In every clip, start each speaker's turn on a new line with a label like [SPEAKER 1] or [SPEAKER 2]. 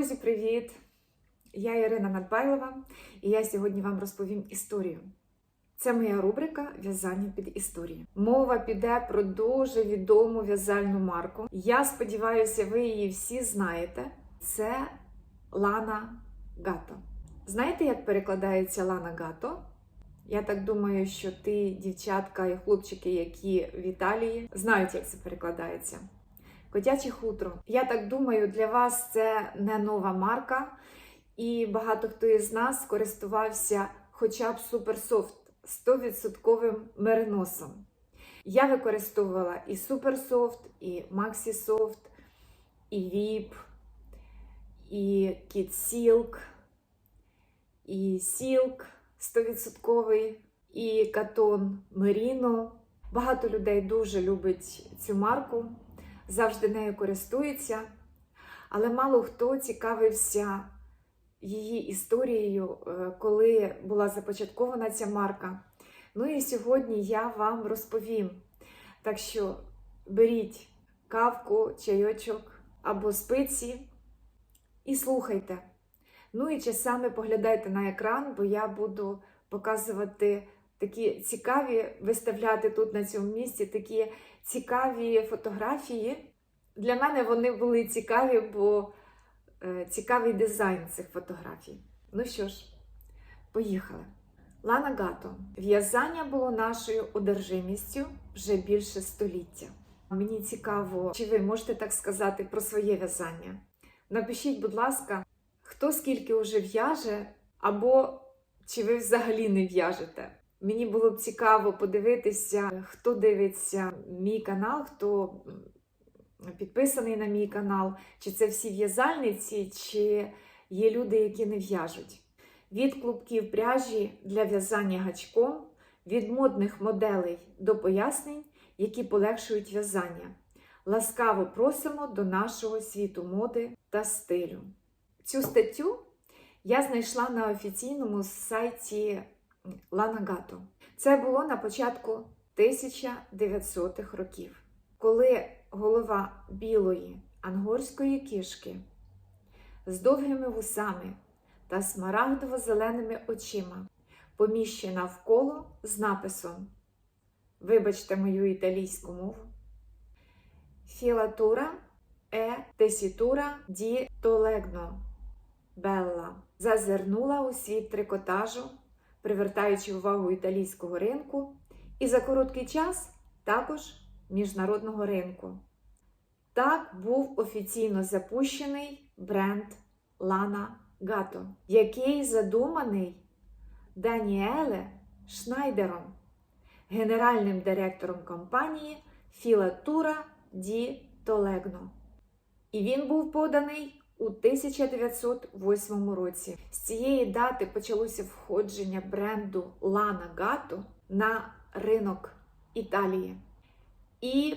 [SPEAKER 1] Друзі, привіт! Я Ірина Надбайлова, і я сьогодні вам розповім історію. Це моя рубрика В'язання під історію. Мова піде про дуже відому в'язальну марку. Я сподіваюся, ви її всі знаєте. Це Лана Гато. Знаєте, як перекладається Лана Гато? Я так думаю, що ти, дівчатка і хлопчики, які в Італії, знають, як це перекладається. Котяче хутро. Я так думаю, для вас це не нова марка, і багато хто із нас користувався хоча б суперсофт 100% мериносом. Я використовувала і суперсофт, і Maxi і VIP, і Kid Silk, і Silk 100%, і Катон Merino. Багато людей дуже любить цю марку завжди нею користується, але мало хто цікавився її історією, е, коли була започаткована ця марка. Ну і сьогодні я вам розповім. Так що беріть кавку, чайочок або спиці і слухайте. Ну і часами поглядайте на екран, бо я буду показувати такі цікаві, виставляти тут на цьому місці такі цікаві фотографії. Для мене вони були цікаві, бо е, цікавий дизайн цих фотографій. Ну що ж, поїхали. Лана Гато. В'язання було нашою одержимістю вже більше століття. Мені цікаво, чи ви можете так сказати про своє в'язання. Напишіть, будь ласка, хто скільки вже в'яже, або чи ви взагалі не в'яжете. Мені було б цікаво подивитися, хто дивиться мій канал, хто підписаний на мій канал, чи це всі в'язальниці, чи є люди, які не в'яжуть. Від клубків пряжі для в'язання гачком, від модних моделей до пояснень, які полегшують в'язання. Ласкаво просимо до нашого світу моди та стилю. Цю статтю я знайшла на офіційному сайті Ланагато. Це було на початку 1900-х років, коли голова білої ангорської кішки з довгими вусами та смарагдово-зеленими очима поміщена в коло з написом Вибачте мою італійську мову. Філатура е тесітура ді толегно Белла зазирнула у світ трикотажу привертаючи увагу італійського ринку, і за короткий час також міжнародного ринку. Так був офіційно запущений бренд Лана Гато, який задуманий Даніеле Шнайдером, генеральним директором компанії Філатура Ді Толегно. І він був поданий у 1908 році. З цієї дати почалося входження бренду Lana Gatto на ринок Італії. І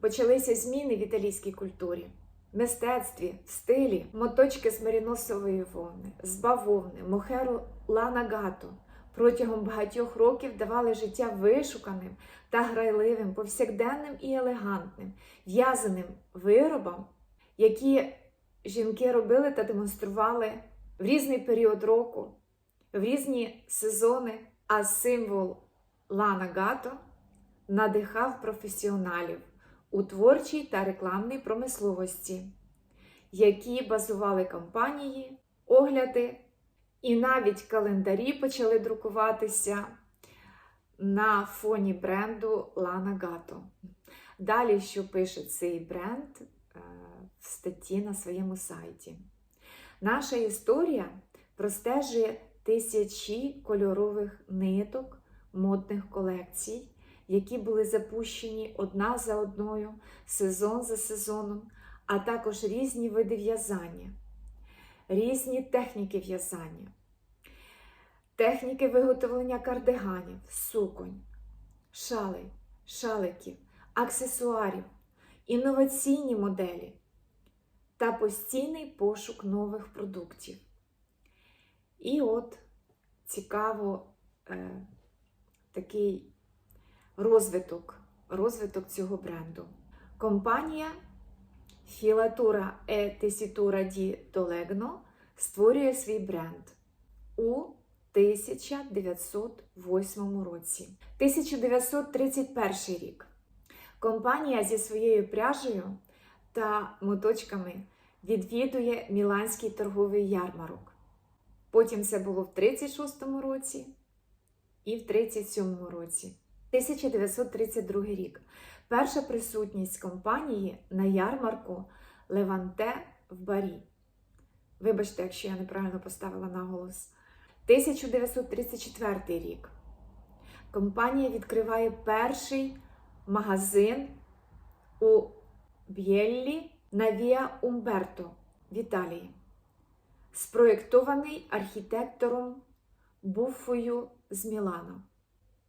[SPEAKER 1] почалися зміни в італійській культурі, мистецтві, стилі, моточки з маріносової вовни, з бавовни, мохеру Лана Гато протягом багатьох років давали життя вишуканим та грайливим, повсякденним і елегантним, в'язаним виробам, які жінки робили та демонстрували в різний період року, в різні сезони, а символ Лана Гато надихав професіоналів у творчій та рекламній промисловості, які базували кампанії, огляди, і навіть календарі почали друкуватися на фоні бренду Лана Гато. Далі, що пише цей бренд, статті на своєму сайті. Наша історія простежує тисячі кольорових ниток, модних колекцій, які були запущені одна за одною, сезон за сезоном, а також різні види в'язання, різні техніки в'язання, техніки виготовлення кардиганів, суконь, шалей, шаликів, аксесуарів, інноваційні моделі та постійний пошук нових продуктів. І от цікаво е, такий розвиток, розвиток цього бренду. Компанія Філатура e Tessitura di Tolegno створює свій бренд у 1908 році. 1931 рік. Компанія зі своєю пряжею та моточками відвідує Міланський торговий ярмарок. Потім це було в 36-му році і в 37-му році. 1932 рік. Перша присутність компанії на ярмарку Леванте в Барі. Вибачте, якщо я неправильно поставила наголос. 1934 рік. Компанія відкриває перший магазин у Б'єллі на Віа Умберто в Італії, спроєктований архітектором Буффою з Мілано.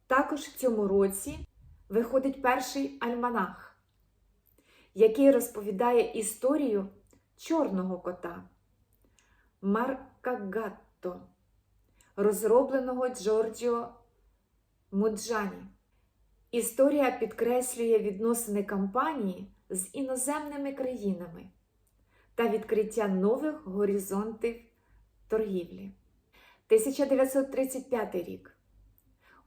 [SPEAKER 1] Також в цьому році виходить перший альманах, який розповідає історію чорного кота Маркагатто, розробленого Джорджіо Муджані. Історія підкреслює відносини компанії з іноземними країнами та відкриття нових горизонтів торгівлі. 1935 рік.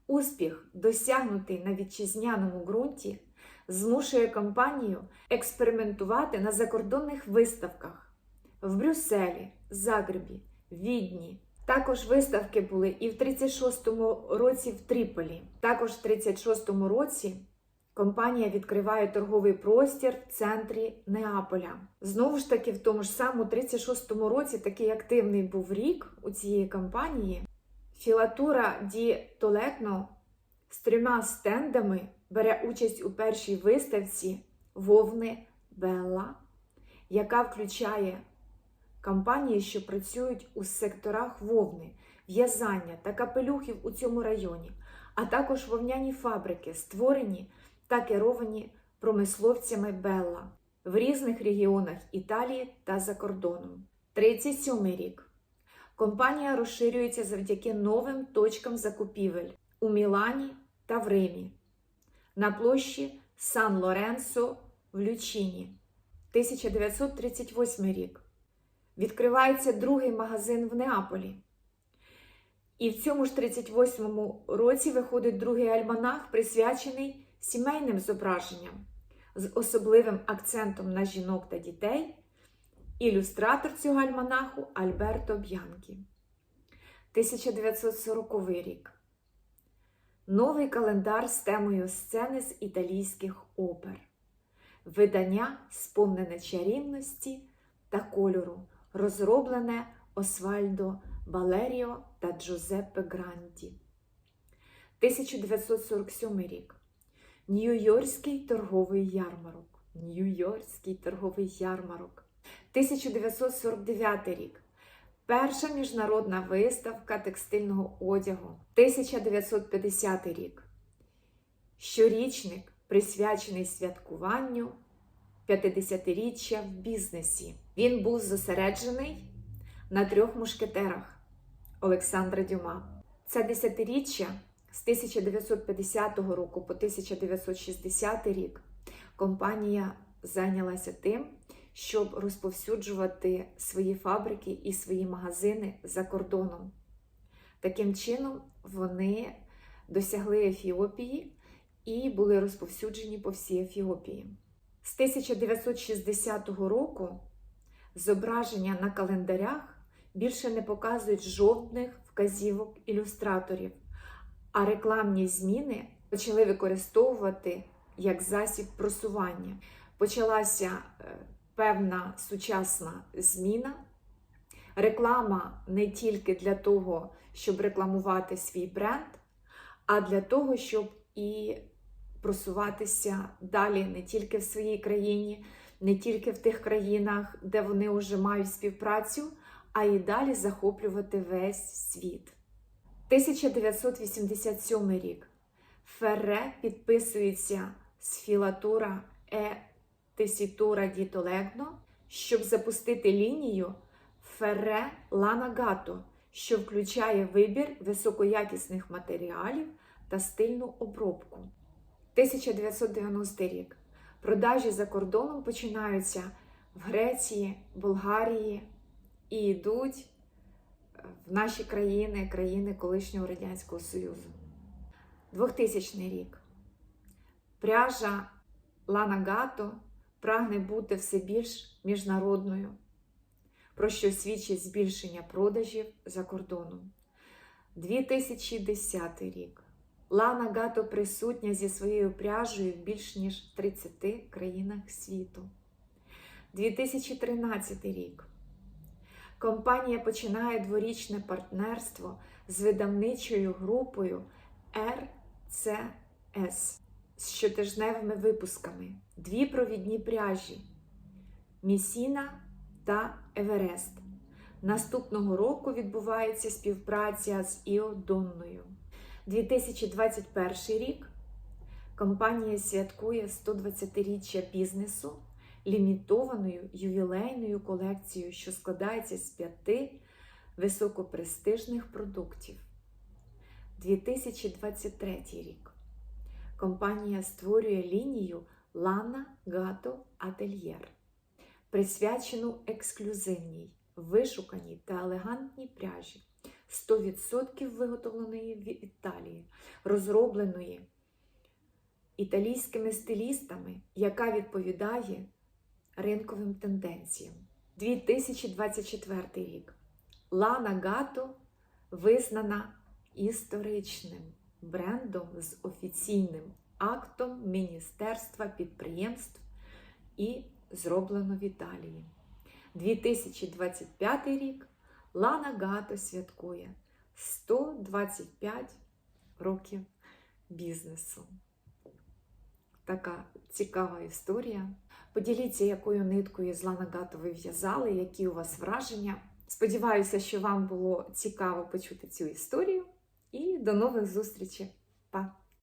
[SPEAKER 1] Успіх, досягнутий на вітчизняному ґрунті, змушує компанію експериментувати на закордонних виставках в Брюсселі, Загребі, Відні. Також виставки були і в 36-му році в Тріполі. Також в 36-му році компанія відкриває торговий простір в центрі Неаполя. Знову ж таки, в тому ж самому 36-му році такий активний був рік у цієї компанії. Філатура Ді Толекно з трьома стендами бере участь у першій виставці Вовни Белла, яка включає компанії, що працюють у секторах вовни, в'язання та капелюхів у цьому районі, а також вовняні фабрики, створені та керовані промисловцями Белла в різних регіонах Італії та за кордоном. 37 рік. Компанія розширюється завдяки новим точкам закупівель у Мілані та в Римі, на площі Сан Лоренсо в Лючині. 1938 рік. Відкривається другий магазин в Неаполі. І в цьому ж 38-му році виходить другий альманах, присвячений сімейним зображенням з особливим акцентом на жінок та дітей. Ілюстратор цього альманаху Альберто Б'янкі. 1940 рік. Новий календар з темою сцени з італійських опер. Видання, сповнене чарівності та кольору, розроблене Освальдо Балеріо та Джузеппе Гранді. 1947 рік. Нью-Йоркський торговий ярмарок. Нью-Йоркський торговий ярмарок. 1949 рік. Перша міжнародна виставка текстильного одягу. 1950 рік. Щорічник присвячений святкуванню 50-річчя в бізнесі. Він був зосереджений на трьох мушкетерах Олександра Дюма. Це десятиріччя з 1950 року по 1960 рік компанія зайнялася тим, щоб розповсюджувати свої фабрики і свої магазини за кордоном. Таким чином, вони досягли Ефіопії і були розповсюджені по всій Ефіопії. З 1960 року зображення на календарях більше не показують жодних вказівок ілюстраторів, а рекламні зміни почали використовувати як засіб просування. Почалася е, певна сучасна зміна. Реклама не тільки для того, щоб рекламувати свій бренд, а для того, щоб і просуватися далі не тільки в своїй країні, не тільки в тих країнах, де вони вже мають співпрацю, а й далі захоплювати весь світ. 1987 рік. Ферре підписується з філатура Е Тесітура Ді Толегно, щоб запустити лінію Ферре Ланагато, що включає вибір високоякісних матеріалів та стильну обробку. 1990 рік. Продажі за кордоном починаються в Греції, Болгарії і йдуть в наші країни, країни колишнього Радянського Союзу. 2000 рік. Пряжа Лана Гато прагне бути все більш міжнародною, про що свідчить збільшення продажів за кордоном. 2010 рік. Лана Гато присутня зі своєю пряжею в більш ніж 30 країнах світу. 2013 рік. Компанія починає дворічне партнерство з видавничою групою RCS з щотижневими випусками. Дві провідні пряжі Місіна та Еверест. Наступного року відбувається співпраця з Іо Донною. 2021 рік компанія святкує 120-річчя бізнесу лімітованою ювілейною колекцією, що складається з п'яти високопрестижних продуктів. 2023 рік компанія створює лінію Lana Gato Atelier, присвячену ексклюзивній, вишуканій та елегантній пряжі, 100% виготовленої в Італії, розробленої італійськими стилістами, яка відповідає ринковим тенденціям. 2024 рік. Лана Гато визнана історичним брендом з офіційним актом Міністерства підприємств і зроблено в Італії. 2025 рік Лана Гато святкує 125 років бізнесу. Така цікава історія. Поділіться, якою ниткою з Ланагата ви в'язали, які у вас враження. Сподіваюся, що вам було цікаво почути цю історію. І до нових зустрічей. Па!